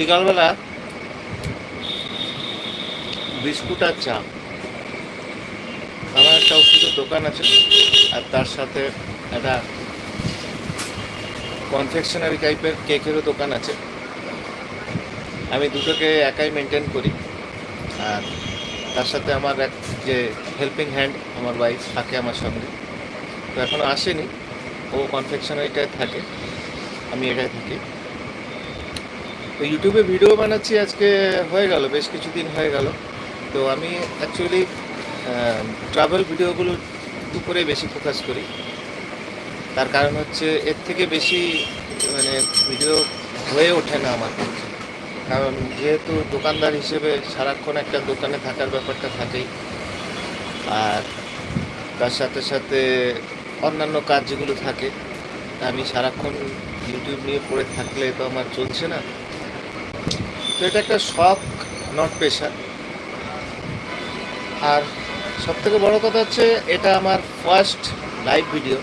বিকালবেলা বিস্কুট আর চা। আমার একটা ওষুধের দোকান আছে, আর তার সাথে একটা কনফেকশনারি টাইপের কেকেরও দোকান আছে। আমি দুটোকে একাই মেনটেন করি, আর তার সাথে আমার এক যে হেল্পিং হ্যান্ড আমার ওয়াইফ থাকে আমার সঙ্গে। তো এখনও আসেনি, ও কনফেকশনারিটায় থাকে, আমি এটাই থাকি। তো ইউটিউবে ভিডিও বানাচ্ছি আজকে হয়ে গেল, বেশ কিছুদিন হয়ে গেল। তো আমি অ্যাকচুয়ালি ট্রাভেল ভিডিওগুলো দুপুরে বেশি ফোকাস করি। তার কারণ হচ্ছে এর থেকে বেশি মানে ভিডিও হয়ে ওঠে না আমার। কারণ যেহেতু দোকানদার হিসেবে সারাক্ষণ একটা দোকানে থাকার ব্যাপারটা থাকেই। আর তার সাথে সাথে অন্যান্য কাজ যেগুলো থাকে আমি সারাক্ষণ ইউটিউব নিয়ে পড়ে থাকলে তো আমার চলছে না। তো এটা একটা শখ নট পেশা আর সব থেকে বড় কথা হচ্ছে, এটা আমার ফার্স্ট লাইভ ভিডিও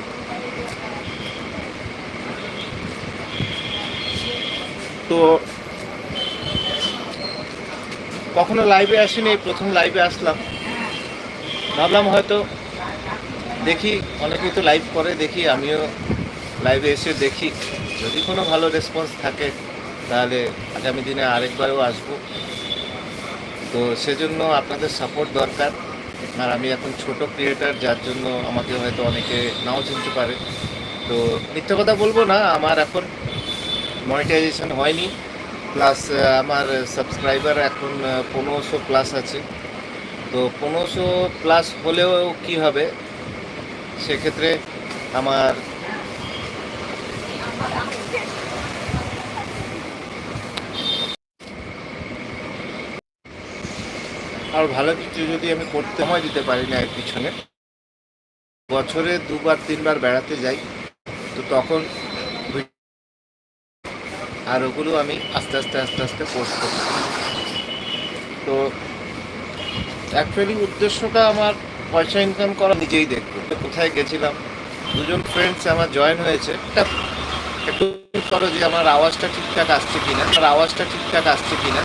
তো কখনো লাইভে আসিনি, প্রথম লাইভে আসলাম। ভাবলাম হয়তো দেখি, অনেকেই তো লাইভ করে, দেখি, আমিও লাইভে এসে দেখি। যদি কোনো ভালো রেসপন্স থাকে তাহলে আগামী দিনে আরেকবারও আসব। তো সেজন্য আপনাদের সাপোর্ট দরকার। আর আমি এখন ছোট ক্রিয়েটার যার জন্য আমাকে হয়তো অনেকে নাও চিনতে পারে। তো মিথ্যা কথা বলব না, আমার এখন মনিটাইজেশন হয়নি। প্লাস আমার সাবস্ক্রাইবার এখন পনেরোশো প্লাস আছে। তো পনেরোশো প্লাস হলেও কি হবে? সেক্ষেত্রে আমার আর ভালো কিছু যদি আমি করতে সময় দিতে পারি না এর পিছনে, বছরে দুবার, তিনবার বেড়াতে যাই, তো তখন আর ওগুলো আমি আস্তে আস্তে আস্তে আস্তে পোস্ট করি তো অ্যাকচুয়ালি উদ্দেশ্যটা আমার পয়সা ইনকাম করা নিজেই দেখব কোথায় গেছিলাম, দুজন ফ্রেন্ডস আমার জয়েন হয়েছে। একটু করো যে আমার আওয়াজটা ঠিকঠাক আসছে কিনা, আমার আওয়াজটা ঠিকঠাক আসছে কিনা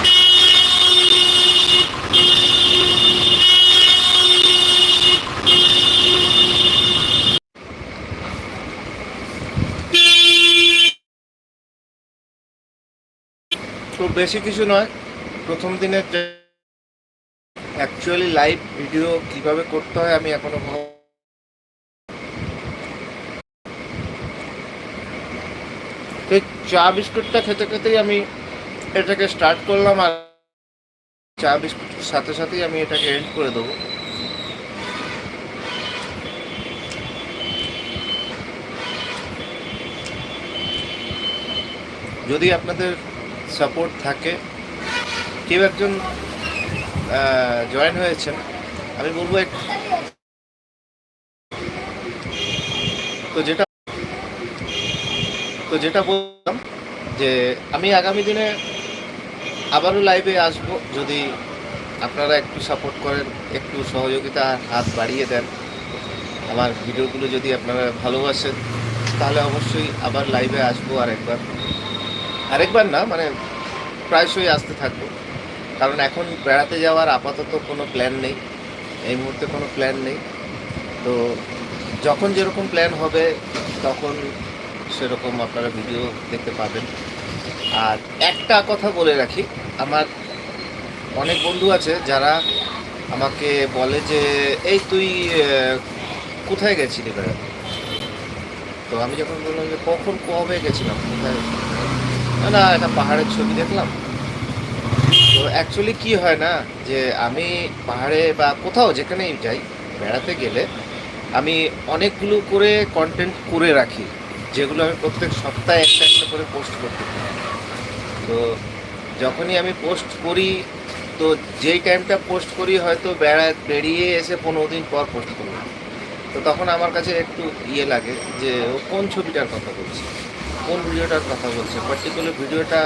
তো বেশি কিছু নয়, প্রথম দিনের অ্যাকচুয়ালি লাইভ ভিডিও কীভাবে করতে হয় আমি এখনও তো চা বিস্কুটটা খেতে খেতেই আমি এটাকে স্টার্ট করলাম আর চা বিস্কুটের সাথে সাথেই আমি এটাকে এন্ড করে দেবো। যদি আপনাদের সাপোর্ট থাকে। কেউ একজন জয়েন হয়েছেন। আমি বলব এক তো যেটা তো যেটা বললাম যে, আমি আগামী দিনে আবারও লাইভে আসব। যদি আপনারা একটু সাপোর্ট করেন, একটু সহযোগিতা হাত বাড়িয়ে দেন, আমার ভিডিওগুলো যদি আপনারা ভালোবাসেন, তাহলে অবশ্যই আবার লাইভে আসব আরেকবার। আরেকবার না মানে প্রায়শই আসতে থাকব। কারণ এখন বেড়াতে যাওয়ার আপাতত কোনো প্ল্যান নেই। এই মুহূর্তে কোনো প্ল্যান নেই। তো যখন যেরকম প্ল্যান হবে, তখন সেরকম আপনারা ভিডিও দেখতে পাবেন। আর একটা কথা বলে রাখি, আমার অনেক বন্ধু আছে যারা আমাকে বলে যে, এই তুই কোথায় গেছিলি বেড়াতে? তো আমি যখন বললাম যে, কখন কবে গেছিলাম? কোথায়? না একটা পাহাড়ের ছবি দেখলাম। তো অ্যাকচুয়ালি কি হয় না, যে আমি পাহাড়ে বা কোথাও যেখানেই যাই, বেড়াতে গেলে আমি অনেকগুলো করে কন্টেন্ট করে রাখি, যেগুলো আমি প্রত্যেক সপ্তাহে একটা একটা করে পোস্ট করতে তো যখনই আমি পোস্ট করি, তো যেই টাইমটা পোস্ট করি, হয়তো বেড়া, বেরিয়ে এসে পনেরো দিন পর পোস্ট করব তো তখন আমার কাছে একটু ইয়ে লাগে, যে কোন ছবিটার কথা বলছে? কোন ভিডিওটার কথা বলছে? পার্টিকুলার ভিডিওটা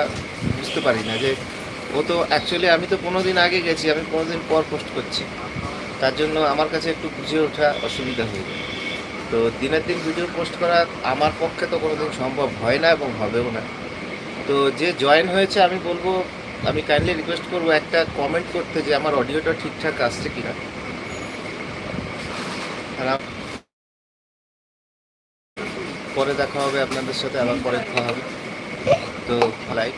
বুঝতে পারি না যে ও তো অ্যাকচুয়ালি আমি তো পনেরো দিন আগে গেছি, আমি পনেরো দিন পর পোস্ট করছি। তার জন্য আমার কাছে একটু বুঝে ওঠা অসুবিধা হয়ে যায়। তো দিনের দিন ভিডিও পোস্ট করা আমার পক্ষে তো কোনোদিন সম্ভব হয় না এবং হবেও না। তো যে জয়েন হয়েছে, আমি বলব, আমি কাইন্ডলি রিকোয়েস্ট করব একটা কমেন্ট করতে যে আমার অডিওটা ঠিকঠাক আসছে কিনা। আর পরে দেখা হবে আপনাদের সাথে আবার পরে দেখা হবে। তো লাইক